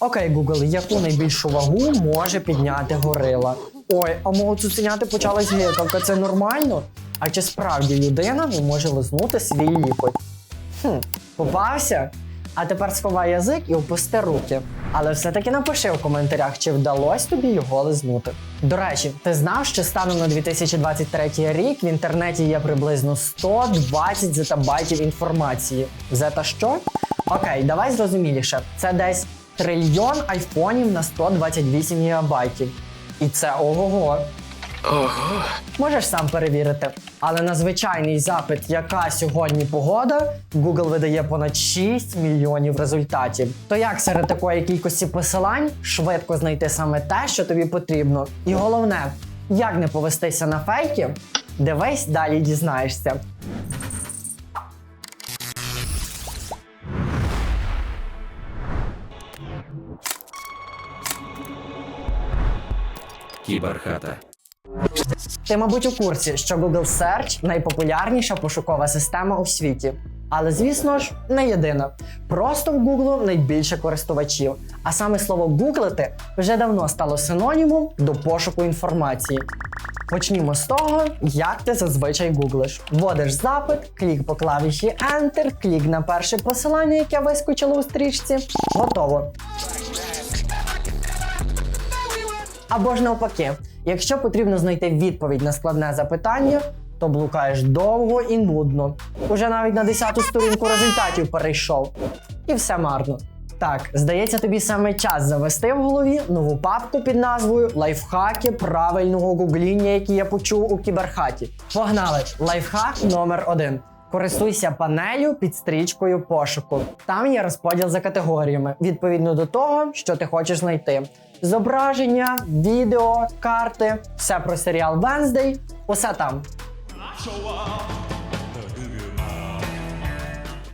Окей, Google, яку найбільшу вагу може підняти горила? Ой, а мого цуценяти почалась гикавка, це нормально? А чи справді людина не може лизнути свій лікоть? Хм, попався? А тепер сховай язик і опусти руки. Але все-таки напиши в коментарях, чи вдалося тобі його лизнути. До речі, ти знав, що станом на 2023 рік в інтернеті є приблизно 120 зетабайтів інформації. Зета що? Окей, давай зрозуміліше. Це десь трильйон айфонів на 128 гігабайтів. І це ого-го. Ого. Можеш сам перевірити. Але на звичайний запит, яка сьогодні погода, Google видає понад 6 мільйонів результатів. То як серед такої кількості посилань швидко знайти саме те, що тобі потрібно? І головне, як не повестися на фейки? Дивись, далі дізнаєшся. Кіберхата. Ти, мабуть, у курсі, що Google Search найпопулярніша пошукова система у світі. Але, звісно ж, не єдина. Просто в Google найбільше користувачів. А саме слово гуглити вже давно стало синонімом до пошуку інформації. Почнімо з того, як ти зазвичай гуглиш. Вводиш запит, клік по клавіші Enter, клік на перше посилання, яке вискочило у стрічці. Готово. Або ж навпаки, якщо потрібно знайти відповідь на складне запитання, то блукаєш довго і нудно. Уже навіть на 10-ту сторінку результатів перейшов. І все марно. Так, здається, тобі саме час завести в голові нову папку під назвою Лайфхаки правильного гугління, які я почув у кіберхаті. Погнали! Лайфхак номер один. Користуйся панелю під стрічкою пошуку. Там є розподіл за категоріями, відповідно до того, що ти хочеш знайти. Зображення, відео, карти, все про серіал Wednesday, усе там.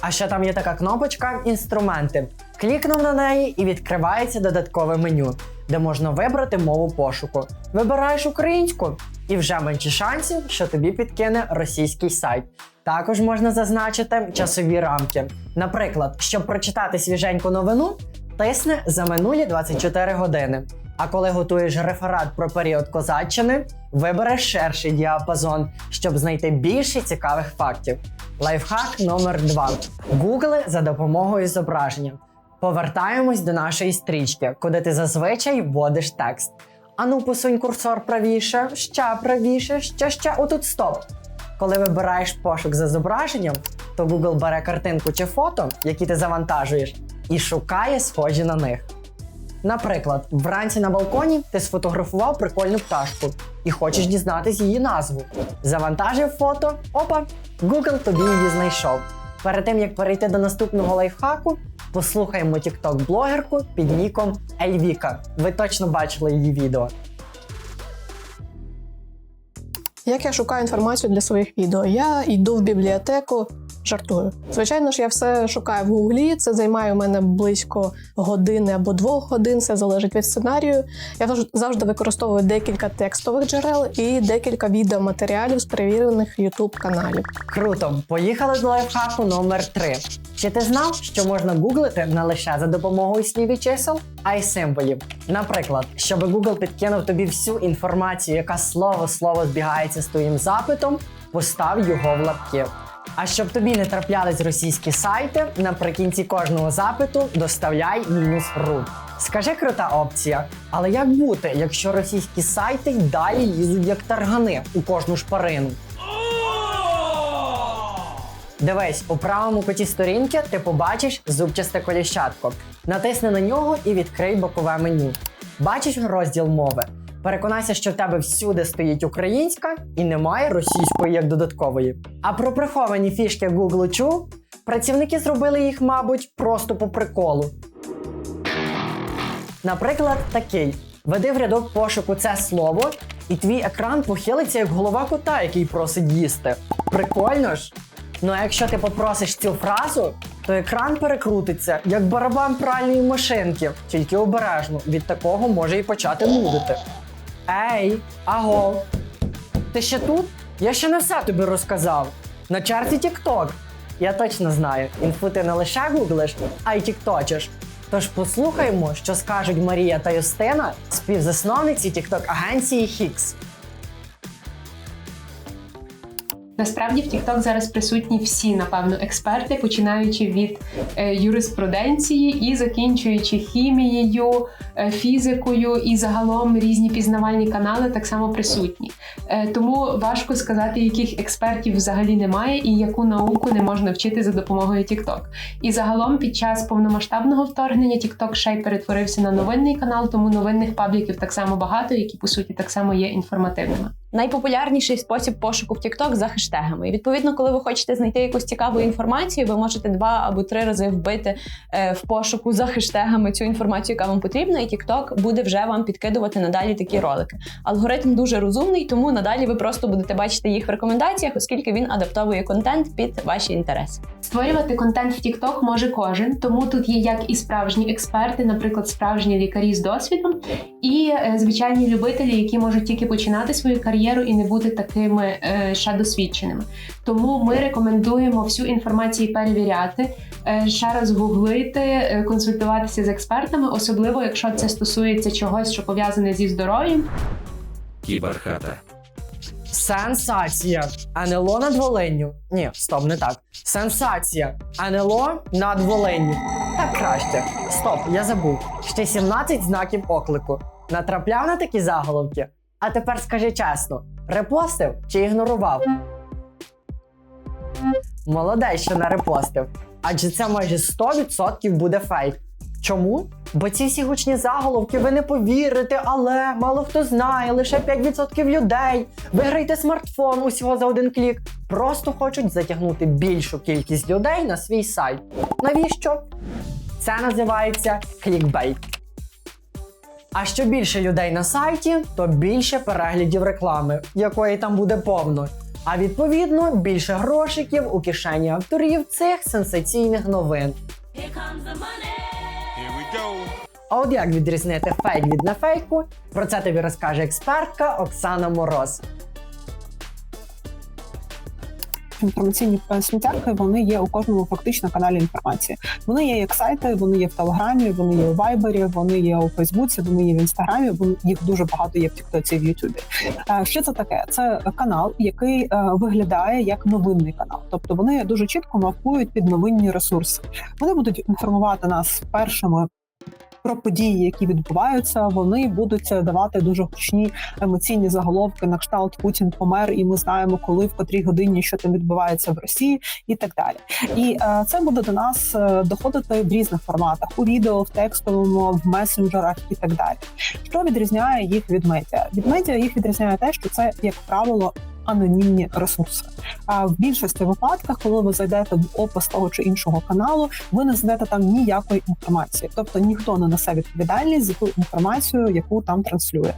А ще там є така кнопочка Інструменти. Клікнув на неї і відкривається додаткове меню, де можна вибрати мову пошуку. Вибираєш українську, і вже менше шансів, що тобі підкине російський сайт. Також можна зазначити часові рамки. Наприклад, щоб прочитати свіженьку новину, тисни за минулі 24 години. А коли готуєш реферат про період козаччини, вибереш ширший діапазон, щоб знайти більше цікавих фактів. Лайфхак номер 2. Гугли за допомогою зображення. Повертаємось до нашої стрічки, куди ти зазвичай вводиш текст. Ану, посунь курсор правіше, ще правіше, ще ще отут стоп. Коли вибираєш пошук за зображенням, то Google бере картинку чи фото, які ти завантажуєш, і шукає схожі на них. Наприклад, вранці на балконі ти сфотографував прикольну пташку і хочеш дізнатись її назву. Завантажив фото, опа, Google тобі її знайшов. Перед тим як перейти до наступного лайфхаку, послухаємо TikTok-блогерку під ніком Ельвіка. Ви точно бачили її відео. Як я шукаю інформацію для своїх відео? Я йду в бібліотеку, жартую. Звичайно ж, я все шукаю в гуглі. Це займає у мене близько години або двох годин. Це залежить від сценарію. Я завж- завжди використовую декілька текстових джерел і декілька відеоматеріалів з перевірених youtube каналів. Круто, поїхали до лайфхаку номер 3. Чи ти знав, що можна гуглити не лише за допомогою слів і чисел, а й символів? Наприклад, щоб Google підкинув тобі всю інформацію, яка слово слово збігається з твоїм запитом, постав його в лапки. А щоб тобі не траплялись російські сайти, наприкінці кожного запиту доставляй мінус ру. Скажи крута опція, але як бути, якщо російські сайти й далі лізуть як таргани у кожну шпарину? Дивись, у правому куті сторінки ти побачиш зубчасте коліщатко. Натисни на нього і відкрий бокове меню. Бачиш розділ мови. Переконайся, що в тебе всюди стоїть українська і немає російської як додаткової. А про приховані фішки Google чув? Працівники зробили їх, мабуть, просто по приколу. Наприклад, такий: веди в рядок пошуку це слово, і твій екран похилиться як голова кота, який просить їсти. Прикольно ж? Ну а якщо ти попросиш цю фразу, то екран перекрутиться як барабан пральної машинки, тільки обережно від такого може і почати нудити. Ей, аго! Ти ще тут? Я ще не все тобі розказав. На черзі TikTok. Я точно знаю, інфу ти не лише гуглиш, а й тікточиш. Тож послухаймо, що скажуть Марія та Юстина, співзасновниці тікток агенції Хікс. Насправді в TikTok зараз присутні всі, напевно, експерти, починаючи від е, юриспруденції і закінчуючи хімією, е, фізикою і загалом різні пізнавальні канали так само присутні. Е, тому важко сказати, яких експертів взагалі немає і яку науку не можна вчити за допомогою TikTok. І загалом під час повномасштабного вторгнення TikTok ще й перетворився на новинний канал, тому новинних пабліків так само багато, які по суті так само є інформативними. Найпопулярніший спосіб пошуку в TikTok за хештегами. І відповідно, коли ви хочете знайти якусь цікаву інформацію, ви можете два або три рази вбити е, в пошуку за хештегами цю інформацію, яка вам потрібна, і TikTok буде вже вам підкидувати надалі такі ролики. Алгоритм дуже розумний, тому надалі ви просто будете бачити їх в рекомендаціях, оскільки він адаптовує контент під ваші інтереси. Створювати контент в TikTok може кожен, тому тут є як і справжні експерти, наприклад, справжні лікарі з досвідом, і е, звичайні любителі, які можуть тільки починати свою кар'єру і не бути такими е, ще досвідченими. Тому ми рекомендуємо всю інформацію перевіряти, е, ще раз гуглити, е, консультуватися з експертами, особливо якщо це стосується чогось, що пов'язане зі здоров'ям. Кіберхата. Сенсація! НЛО над Волинню. Ні, стоп, не так. Сенсація! НЛО над Волинню. Так краще. Стоп, я забув. Ще 17 знаків оклику. Натрапляв на такі заголовки. А тепер скажи чесно: репостив чи ігнорував? Молодець, що не репостив. Адже це майже 100% буде фейк. Чому? Бо ці всі гучні заголовки ви не повірите, але мало хто знає, лише 5% людей. Виграйте смартфон усього за один клік. Просто хочуть затягнути більшу кількість людей на свій сайт. Навіщо? Це називається клікбейт. А що більше людей на сайті, то більше переглядів реклами, якої там буде повно. А відповідно більше грошиків у кишені авторів цих сенсаційних новин. А от як відрізнити фейк від нефейку, про це тобі розкаже експертка Оксана Мороз. Інформаційні сміттярки вони є у кожному фактично каналі інформації. Вони є як сайти, вони є в Телеграмі, вони є у Вайбері, вони є у Фейсбуці, вони є в інстаграмі. Вони їх дуже багато є в Тіктоці в Ютубі. Е, Що це таке? Це канал, який е, виглядає як новинний канал. Тобто вони дуже чітко мапують під новинні ресурси. Вони будуть інформувати нас першими. Про події, які відбуваються, вони будуть давати дуже гучні емоційні заголовки на кшталт Путін помер, і ми знаємо, коли в котрій годині що там відбувається в Росії, і так далі. І е, це буде до нас е, доходити в різних форматах: у відео, в текстовому, в месенджерах і так далі. Що відрізняє їх від медіа? Від медіа їх відрізняє те, що це, як правило, анонімні ресурси. А в більшості випадках, коли ви зайдете в опис того чи іншого каналу, ви не знайдете там ніякої інформації, тобто ніхто не несе відповідальність за ту інформацію, яку там транслює.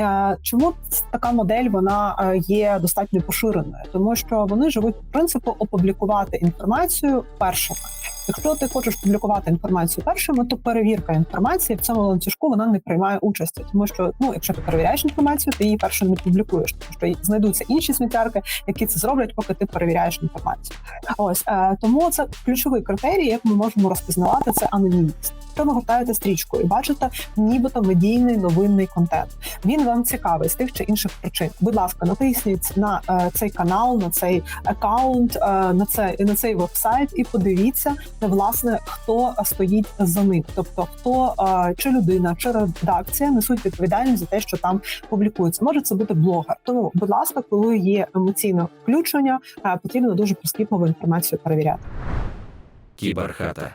Е, Чому така модель вона е, є достатньо поширеною? Тому що вони живуть по принципу опублікувати інформацію першими. Якщо ти хочеш публікувати інформацію першими, то перевірка інформації в цьому ланцюжку вона не приймає участі, тому що ну, якщо ти перевіряєш інформацію, ти її першим не публікуєш, тому що знайдуться інші сміттярки, які це зроблять, поки ти перевіряєш інформацію. Ось е, тому це ключовий критерій, як ми можемо розпізнавати це анонімність. Якщо ви гортаєте стрічку і бачите, нібито медійний новинний контент. Він вам цікавий з тих чи інших причин. Будь ласка, натисніть на е, цей канал, на цей аккаунт, е, на цей на цей вебсайт і подивіться, власне хто стоїть за ним, тобто хто е, чи людина, чи редакція несуть відповідальність за те, що там публікується. Може це бути блогер. Тому, будь ласка, коли є емоційне включення, е, потрібно дуже прискіпливо інформацію перевіряти. Кіберхата.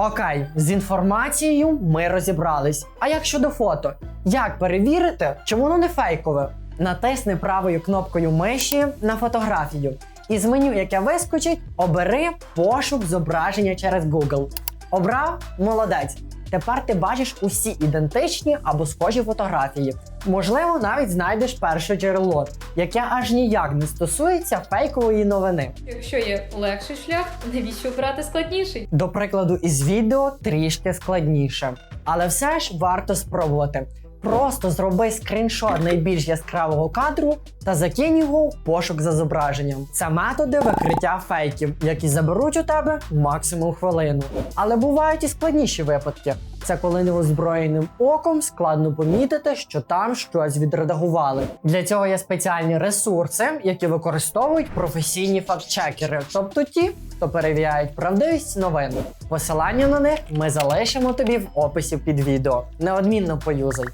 Окей, з інформацією ми розібрались. А як щодо фото? Як перевірити, чи воно не фейкове? Натисни правою кнопкою миші на фотографію. І з меню, яке вискочить, обери пошук зображення через Google. Обрав? Молодець. Тепер ти бачиш усі ідентичні або схожі фотографії. Можливо, навіть знайдеш перше джерело, яке аж ніяк не стосується фейкової новини. Якщо є легший шлях, навіщо обрати складніший? До прикладу, із відео трішки складніше. Але все ж варто спробувати. Просто зроби скріншот найбільш яскравого кадру та закинь його в пошук за зображенням. Це методи викриття фейків, які заберуть у тебе максимум хвилину. Але бувають і складніші випадки. Це коли неозброєним оком складно помітити, що там щось відредагували. Для цього є спеціальні ресурси, які використовують професійні фактчекери, тобто ті, хто перевіряють правдивість новин. Посилання на них ми залишимо тобі в описі під відео. Неодмінно поюзай.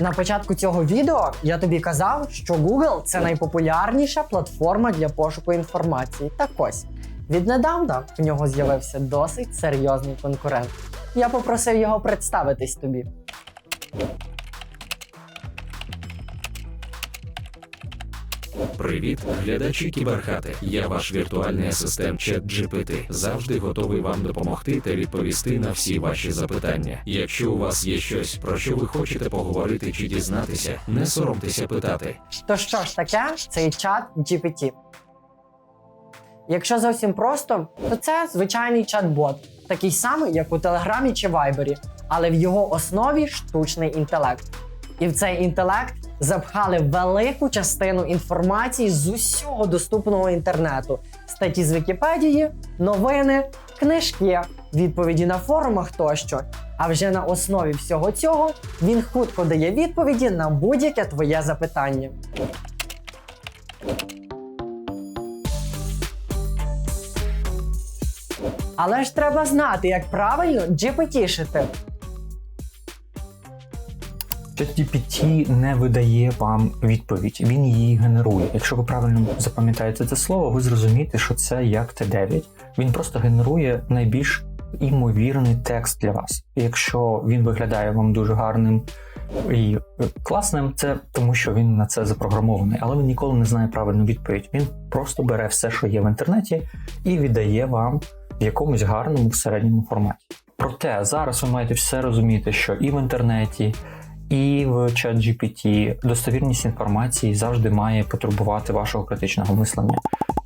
На початку цього відео я тобі казав, що Google це найпопулярніша платформа для пошуку інформації. Так ось віднедавна в нього з'явився досить серйозний конкурент. Я попросив його представитись тобі. Привіт, глядачі кіберхати. Я ваш віртуальний асистент ChatGPT. Завжди готовий вам допомогти та відповісти на всі ваші запитання. Якщо у вас є щось, про що ви хочете поговорити чи дізнатися, не соромтеся питати. То що ж таке цей чат GPT? Якщо зовсім просто, то це звичайний чат-бот, такий самий, як у Телеграмі чи Вайбері, але в його основі штучний інтелект. І в цей інтелект запхали велику частину інформації з усього доступного інтернету: статті з Вікіпедії, новини, книжки, відповіді на форумах тощо. А вже на основі всього цього він хутко дає відповіді на будь-яке твоє запитання. Але ж треба знати, як правильно GPT-шити. ChatGPT не видає вам відповідь, він її генерує. Якщо ви правильно запам'ятаєте це слово, ви зрозумієте, що це як Т9. Він просто генерує найбільш імовірний текст для вас. Якщо він виглядає вам дуже гарним і е, класним, це тому, що він на це запрограмований, але він ніколи не знає правильну відповідь. Він просто бере все, що є в інтернеті, і віддає вам в якомусь гарному середньому форматі. Проте зараз ви маєте все розуміти, що і в інтернеті, і в ChatGPT достовірність інформації завжди має потребувати вашого критичного мислення.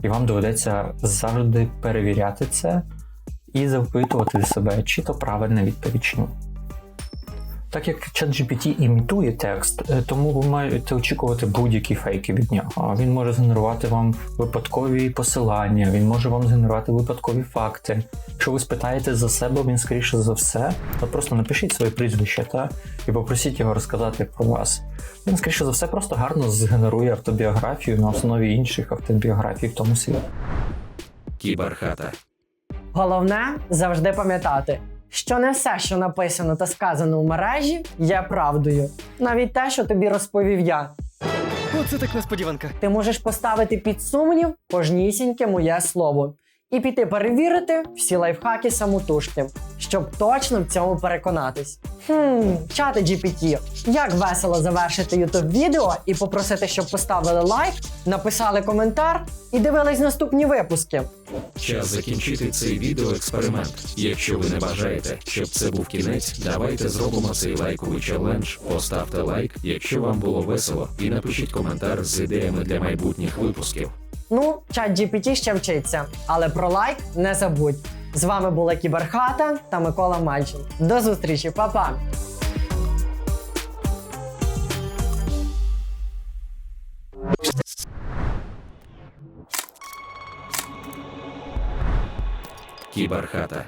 І вам доведеться завжди перевіряти це і запитувати себе, чи то правильна відповідь чи ні. Так як ChatGPT імітує текст, е, тому ви маєте очікувати будь-які фейки від нього. Він може згенерувати вам випадкові посилання, він може вам згенерувати випадкові факти. Якщо ви спитаєте за себе, він скоріше за все, от просто напишіть своє прізвище та і попросіть його розказати про вас. Він скоріше за все просто гарно згенерує автобіографію на основі інших автобіографій в тому світі. Кіберхата. Головне завжди пам'ятати, що не все, що написано та сказано у мережі, є правдою. Навіть те, що тобі розповів я. Оце так несподіванка. Ти можеш поставити під сумнів кожнісіньке моє слово і піти перевірити всі лайфхаки самотужки, щоб точно в цьому переконатись. Хм, чати GPT, як весело завершити YouTube відео і попросити, щоб поставили лайк, написали коментар і дивились наступні випуски. Час закінчити цей відеоексперимент. Якщо ви не бажаєте, щоб це був кінець, давайте зробимо цей лайковий челендж. Поставте лайк, якщо вам було весело, і напишіть коментар з ідеями для майбутніх випусків. Ну, чат GPT ще вчиться, але про лайк не забудь. З вами була Кіберхата та Микола Мальчин. До зустрічі, па-па! Кіберхата.